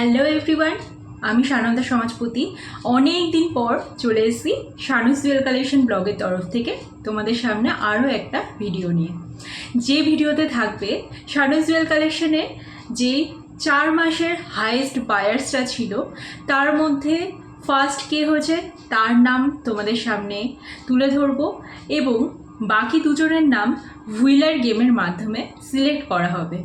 Hello everyone আমি সানন্দা সমাজপতি। অনেক দিন পর চলে এসেছি সানুস জুয়েল কালেকশন ব্লগের তরফ থেকে তোমাদের সামনে আরও একটা ভিডিও নিয়ে। যে ভিডিওতে থাকবে সানুস জুয়েল কালেকশনে যে চার মাসের হাইয়েস্ট বায়ার্সটা ছিল, তার মধ্যে ফার্স্ট কে হয়েছে, তার নাম তোমাদের সামনে তুলে ধরবো এবং বাকি দুজনের নাম হুইলার গেমের মাধ্যমে সিলেক্ট করা হবে।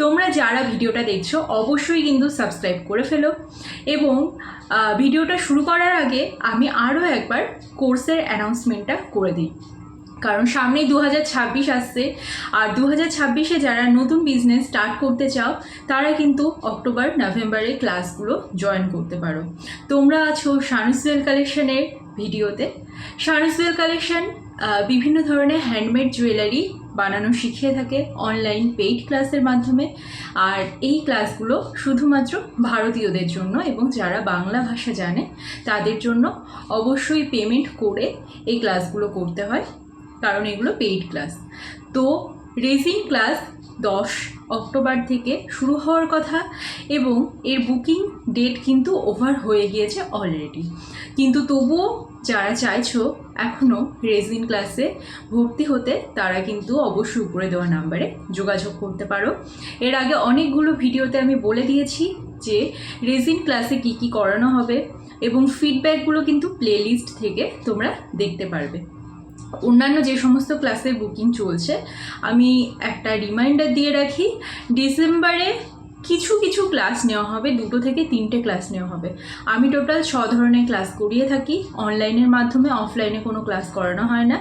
তোমরা যারা ভিডিওটা দেখছ, অবশ্যই কিন্তু সাবস্ক্রাইব করে ফেলো এবং ভিডিওটা শুরু করার আগে আমি আরও একবার কোর্সের অ্যানাউন্সমেন্টটা করে দিই। কারণ সামনেই দু হাজার ছাব্বিশ আসছে আর দু হাজার ছাব্বিশে যারা নতুন বিজনেস স্টার্ট করতে চাও, তারা কিন্তু অক্টোবর, নভেম্বরে ক্লাসগুলো জয়েন করতে পারো। তোমরা আছো শানুসুয়েল কালেকশনের ভিডিওতে। শানুসুয়েল কালেকশন বিভিন্ন ধরনের হ্যান্ডমেড জুয়েলারি বানানো শিখিয়ে থাকে অনলাইন পেইড ক্লাসের মাধ্যমে। আর এই ক্লাসগুলো শুধুমাত্র ভারতীয়দের জন্য এবং যারা বাংলা ভাষা জানে, তাদের জন্য অবশ্যই পেমেন্ট করে এই ক্লাসগুলো করতে হয়। কারণ এগুলো পেইড ক্লাস তো রেসিং ক্লাস দশ অক্টোবর থেকে শুরু হওয়ার কথা এবং এর বুকিং ডেট কিন্তু ওভার হয়ে গিয়েছে অলরেডি কিন্তু তবুও যারা চাইছো এখনও রেজিন ক্লাসে ভর্তি হতে, তারা কিন্তু অবশ্যই উপরে দেওয়া নাম্বারে যোগাযোগ করতে পারো। এর আগে অনেকগুলো ভিডিওতে আমি বলে দিয়েছি যে রেজিন ক্লাসে কি কি করানো হবে এবং ফিডব্যাকগুলো কিন্তু প্লেলিস্ট থেকে তোমরা দেখতে পারবে। অন্যান্য যে সমস্ত ক্লাসের বুকিং চলছে, আমি একটা রিমাইন্ডার দিয়ে রাখি, ডিসেম্বরে কিছু কিছু ক্লাস নেওয়া হবে, দুটো থেকে তিনটে ক্লাস নেওয়া হবে। আমি টোটাল ছ ধরনের ক্লাস করিয়ে থাকি অনলাইনের মাধ্যমে অফলাইনে কোনো ক্লাস করানো হয় না।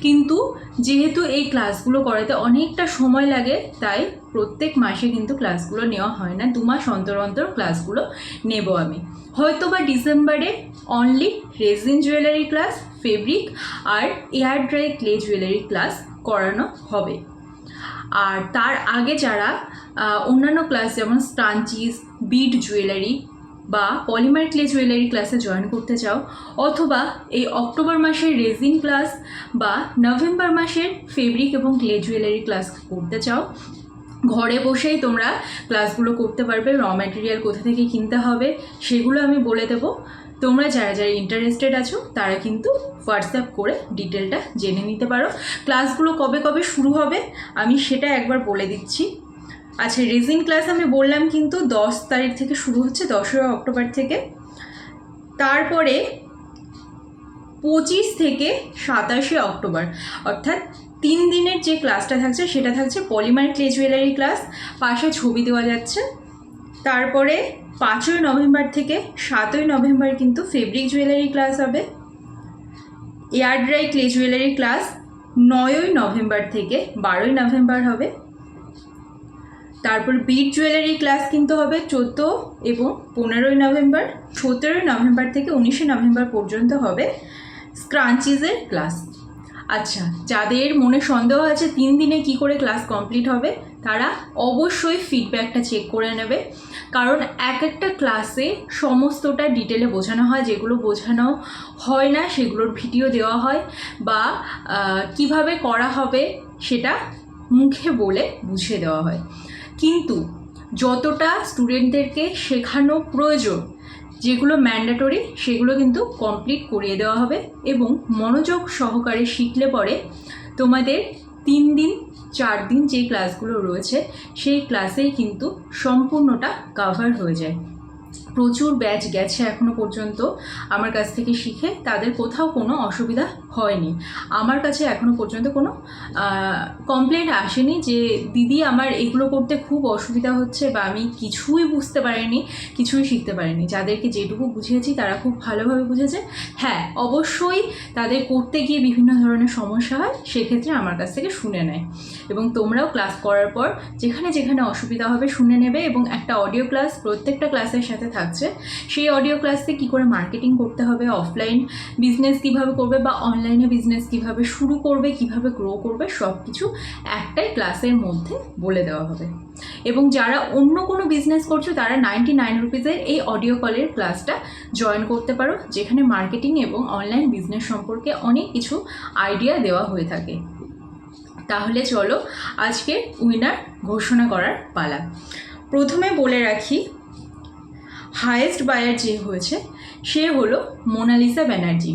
কিন্তু যেহেতু এই ক্লাসগুলো করাতে অনেকটা সময় লাগে, তাই প্রত্যেক মাসে কিন্তু ক্লাসগুলো নেওয়া হয় না। দু মাস অন্তর অন্তর ক্লাসগুলো নেব আমি। হয়তো বা ডিসেম্বরে only resin jewellery class fabric আর air dry clay jewellery class করানো হবে। আর তার আগে যারা অন্যান্য ক্লাস যেমন স্টানচিস বিড জুয়েলারি বা পলিমার ক্লে জুয়েলারি ক্লাসে জয়েন করতে চাও, অথবা এই অক্টোবর মাসের রেজিন ক্লাস বা নভেম্বর মাসের ফেব্রিক এবং ক্লে জুয়েলারি ক্লাস করতে চাও, ঘরে বসেই তোমরা ক্লাসগুলো করতে পারবে র ম্যাটেরিয়াল কোথা থেকে কিনতে হবে, সেগুলো আমি বলে দেবো। তোমরা যারা যারা ইন্টারেস্টেড আছো, তারা কিন্তু হোয়াটসঅ্যাপ করে ডিটেলটা জেনে নিতে পারো। ক্লাসগুলো কবে কবে শুরু হবে, আমি সেটা একবার বলে দিচ্ছি। আচ্ছা রেজিন ক্লাস আমি বললাম কিন্তু দশ তারিখ থেকে শুরু হচ্ছে, দশই অক্টোবর থেকে। তারপরে পঁচিশ থেকে সাতাশে অক্টোবর, অর্থাৎ তিন দিনের যে ক্লাসটা থাকছে, সেটা থাকছে পলিমার ক্লে জুয়েলারি ক্লাস পাশে ছবি দেওয়া যাচ্ছে। তারপরে পাঁচই নভেম্বর থেকে সাতই নভেম্বর কিন্তু ফেব্রিক জুয়েলারি ক্লাস হবে। Air dry clay jewellery class নয়ই নভেম্বর থেকে বারোই নভেম্বর হবে। তারপর বিট জুয়েলারি ক্লাস কিন্তু হবে চোদ্দ এবং পনেরোই নভেম্বর, সতেরোই নভেম্বর থেকে উনিশে নভেম্বর পর্যন্ত হবে স্ক্রাঞ্চিজের ক্লাস আচ্ছা যাদের মনে সন্দেহ আছে তিন দিনে কি করে ক্লাস কমপ্লিট হবে, তারা অবশ্যই ফিডব্যাকটা চেক করে নেবে। কারণ এক একটা ক্লাসে সমস্তটা ডিটেলে বোঝানো হয়, যেগুলো বোঝানো হয় না, সেগুলোর ভিডিও দেওয়া হয় বা কীভাবে করা হবে সেটা মুখে বলে বুঝিয়ে দেওয়া হয়। কিন্তু যতটা স্টুডেন্টদেরকে শেখানো প্রয়োজন, যেগুলো ম্যান্ডেটরি সেগুলো কিন্তু কমপ্লিট করিয়ে দেওয়া হবে এবং মনোযোগ সহকারে শিখলে পরে তোমাদের তিন দিন চার দিন যে ক্লাসগুলো রয়েছে সেই ক্লাসেই কিন্তু সম্পূর্ণটা কাভার হয়ে যায়। প্রচুর ব্যাচ গেছে এখনও পর্যন্ত আমার কাছ থেকে শিখে, তাদের কোথাও কোনো অসুবিধা হয়নি। আমার কাছে এখনও পর্যন্ত কোনো কমপ্লেন্ট আসেনি যে দিদি আমার এগুলো করতে খুব অসুবিধা হচ্ছে বা আমি কিছুই বুঝতে পারিনি, কিছুই শিখতে পারিনি। যাদেরকে যেটুকু বুঝিয়েছি তারা খুব ভালোভাবে বুঝেছে। হ্যাঁ অবশ্যই তাদের করতে গিয়ে বিভিন্ন ধরনের সমস্যা হয়, সেক্ষেত্রে আমার কাছ থেকে শুনে নেয়। এবং তোমরাও ক্লাস করার পর যেখানে যেখানে অসুবিধা হবে শুনে নেবে এবং একটা অডিও ক্লাস প্রত্যেকটা ক্লাসের সাথে থাকছে সেই অডিও ক্লাসে কী করে মার্কেটিং করতে হবে অফলাইন বিজনেস কীভাবে করবে বা অনলাইনে বিজনেস কীভাবে শুরু করবে, কীভাবে গ্রো করবে সব কিছু একটাই ক্লাসের মধ্যে বলে দেওয়া হবে। এবং যারা অন্য কোনো বিজনেস করছ, তারা নাইনটি নাইন রুপিজের এই অডিও কলের ক্লাসটা জয়েন করতে পারো, যেখানে মার্কেটিং এবং অনলাইন বিজনেস সম্পর্কে অনেক কিছু আইডিয়া দেওয়া হয়ে থাকে। তাহলে চলো আজকে উইনার ঘোষণা করার পালা। প্রথমে বলে রাখি হায়েস্ট বায়ার যে হয়েছে, সে হলো মোনালিসা ব্যানার্জি,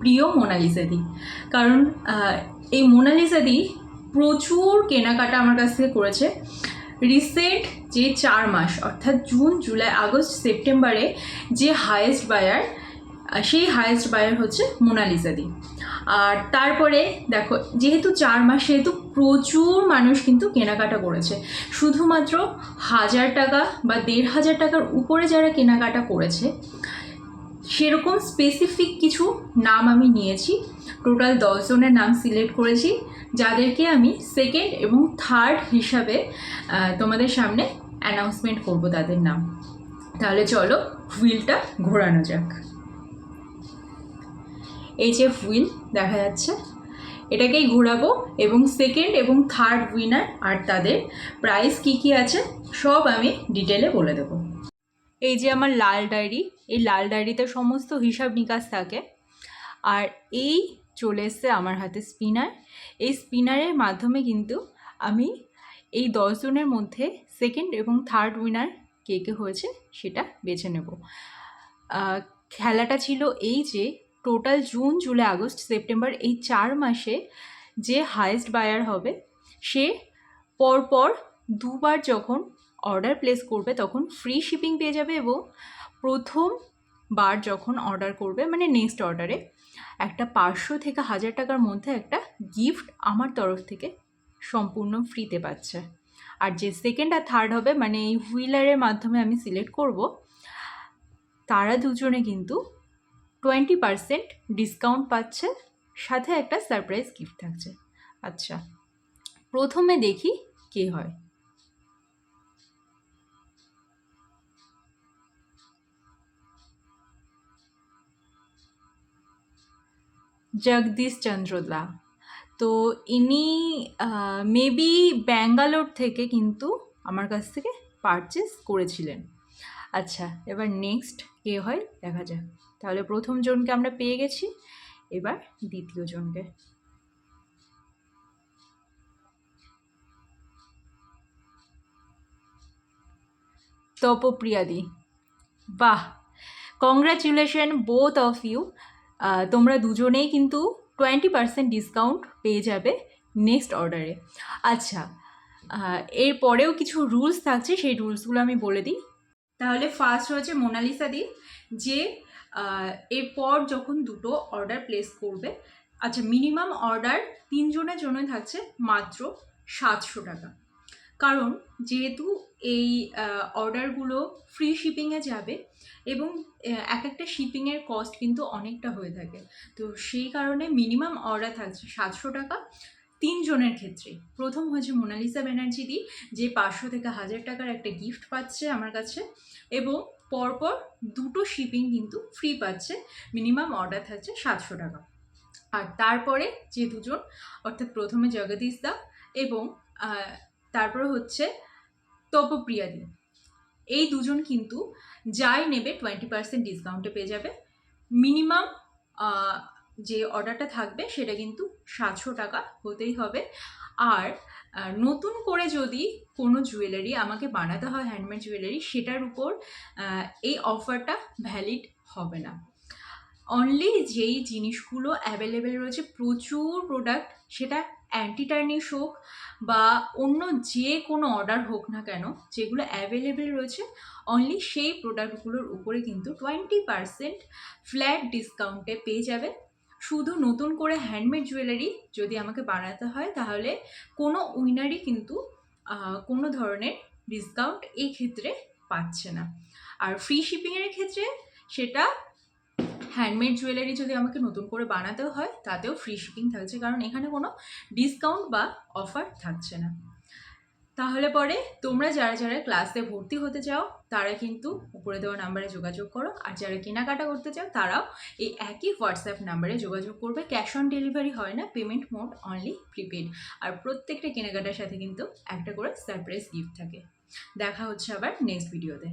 প্রিয় মোনালিসা দি। কারণ এই মোনালিসা দি প্রচুর কেনাকাটা আমার কাছ থেকে করেছে। রিসেন্ট যে চার মাস, অর্থাৎ জুন জুলাই আগস্ট সেপ্টেম্বরে যে হায়েস্ট বায়ার সেই হায়েস্ট বায়ার হচ্ছে মোনালিসা দি। আর তারপরে দেখো, যেহেতু চার মাস সেহেতু প্রচুর মানুষ কিন্তু কেনাকাটা করেছে। শুধুমাত্র হাজার টাকা বা দেড় হাজার টাকার উপরে যারা কেনাকাটা করেছে, সেরকম স্পেসিফিক কিছু নাম আমি নিয়েছি। টোটাল দশজনের নাম সিলেক্ট করেছি, যাদেরকে আমি সেকেন্ড এবং থার্ড হিসাবে তোমাদের সামনে অ্যানাউন্সমেন্ট করব তাদের নাম। তাহলে চলো হুইলটা ঘোরানো যাক। এই যে হুইল দেখা যাচ্ছে। এটাকেই ঘোরাবো এবং সেকেন্ড এবং থার্ড উইনার আর তাদের প্রাইস কি কি আছে, সব আমি ডিটেলে বলে দেবো। এই যে আমার লাল ডায়েরি এই লাল ডায়েরিতে সমস্ত হিসাব নিকাশ থাকে। আর এই চলে এসছে আমার হাতে স্পিনার এই স্পিনারের মাধ্যমে কিন্তু আমি এই দশজনের মধ্যে সেকেন্ড এবং থার্ড উইনার কে কে হয়েছে সেটা বেছে নেব। খেলাটা ছিল এই যে total June, July, August, September এই চার মাসে যে হায়েস্ট বায়ার হবে, সে পরপর দুবার যখন অর্ডার প্লেস করবে, তখন ফ্রি শিপিং পেয়ে যাবে এবং প্রথম বার যখন অর্ডার করবে মানে নেক্সট অর্ডারে একটা পাঁচশো থেকে হাজার টাকার মধ্যে একটা গিফট আমার তরফ থেকে সম্পূর্ণ ফ্রিতে পাচ্ছে। আর যে সেকেন্ড আর থার্ড হবে মানে এই হুইলারের মাধ্যমে আমি সিলেক্ট করব, তারা দুজনে কিন্তু টোয়েন্টি পারসেন্ট ডিসকাউন্ট পাচ্ছে, সাথে একটা সারপ্রাইজ গিফট থাকছে। আচ্ছা প্রথমে দেখি কে হয়। জগদীশ চন্দ্রদা। তো ইনি মেবি ব্যাঙ্গালোর থেকে কিন্তু আমার কাছ থেকে পারচেস করেছিলেন। আচ্ছা এবার নেক্সট কে হয়, দেখা যাক। তাহলে প্রথম জনকে আমরা পেয়ে গেছি, এবার দ্বিতীয় জনকে। তপপ্রিয়াদি, বাহ! কংগ্রাচুলেশন বোথ অফ ইউ তোমরা দুজনেই কিন্তু টোয়েন্টি পার্সেন্ট ডিসকাউন্ট পেয়ে যাবে নেক্সট অর্ডারে আচ্ছা এর পরেও কিছু রুলস থাকছে, সেই রুলসগুলো আমি বলে দিই। তাহলে ফার্স্ট হচ্ছে মোনালিসা দি, যে এরপর যখন দুটো অর্ডার প্লেস করবে আচ্ছা মিনিমাম অর্ডার তিনজনের জন্য থাকছে মাত্র সাতশো টাকা। কারণ যেহেতু এই অর্ডারগুলো ফ্রি শিপিংয়ে যাবে এবং এক একটা শিপিংয়ের কস্ট কিন্তু অনেকটা হয়ে থাকে। তো সেই কারণে মিনিমাম অর্ডার থাকছে সাতশো টাকা। তিনজনের ক্ষেত্রে। প্রথম হচ্ছে মোনালিসা ব্যানার্জি দি যে পাঁচশো থেকে হাজার টাকার একটা গিফট পাচ্ছে আমার কাছে এবং পরপর দুটো শিপিং কিন্তু ফ্রি পাচ্ছে মিনিমাম অর্ডার থাকছে সাতশো টাকা। আর তারপরে যে দুজন, অর্থাৎ প্রথমে জগদীশ দা এবং তারপরে হচ্ছে তপপ্রিয়াদি এই দুজন কিন্তু যাই নেবে টোয়েন্টি পার্সেন্ট ডিসকাউন্টে পেয়ে যাবে। মিনিমাম যে অর্ডারটা থাকবে সেটা কিন্তু সাতশো টাকা হতেই হবে। আর নতুন করে যদি কোনো জুয়েলারি আমাকে বানাতে হয় হ্যান্ডমেড জুয়েলারি সেটার উপর এই অফারটা ভ্যালিড হবে না। অনলি যেই জিনিসগুলো অ্যাভেলেবেল রয়েছে, প্রচুর প্রোডাক্ট সেটা অ্যান্টি টার্নিশ হোক বা অন্য যে কোনো অর্ডার হোক না কেন, যেগুলো অ্যাভেলেবেল রয়েছে অনলি সেই প্রোডাক্টগুলোর উপরে কিন্তু টোয়েন্টি পারসেন্ট ফ্ল্যাট ডিসকাউন্টে পেয়ে যাবে শুধু নতুন করে হ্যান্ডমেড জুয়েলারি যদি আমাকে বানাতে হয়, তাহলে কোনো উইনারই কিন্তু কোনো ধরনের ডিসকাউন্ট এই ক্ষেত্রে পাচ্ছে না। আর ফ্রি শিপিংয়ের ক্ষেত্রে সেটা হ্যান্ডমেড জুয়েলারি যদি আমাকে নতুন করে বানাতেও হয়, তাতেও ফ্রি শিপিং থাকছে। কারণ এখানে কোনো ডিসকাউন্ট বা অফার থাকছে না। তাহলে পরে তোমরা যারা যারা ক্লাসে ভর্তি হতে চাও, তারা কিন্তু উপরে দেওয়া নাম্বারে যোগাযোগ করো। আর যারা কেনাকাটা করতে চাও, তারাও এই একই হোয়াটসঅ্যাপ নাম্বারে যোগাযোগ করবে। ক্যাশ অন ডেলিভারি হয় না পেমেন্ট মোড অনলি প্রিপেড আর প্রত্যেকটা কেনাকাটার সাথে কিন্তু একটা করে সারপ্রাইজ গিফট থাকে। দেখা হচ্ছে আবার নেক্সট ভিডিওতে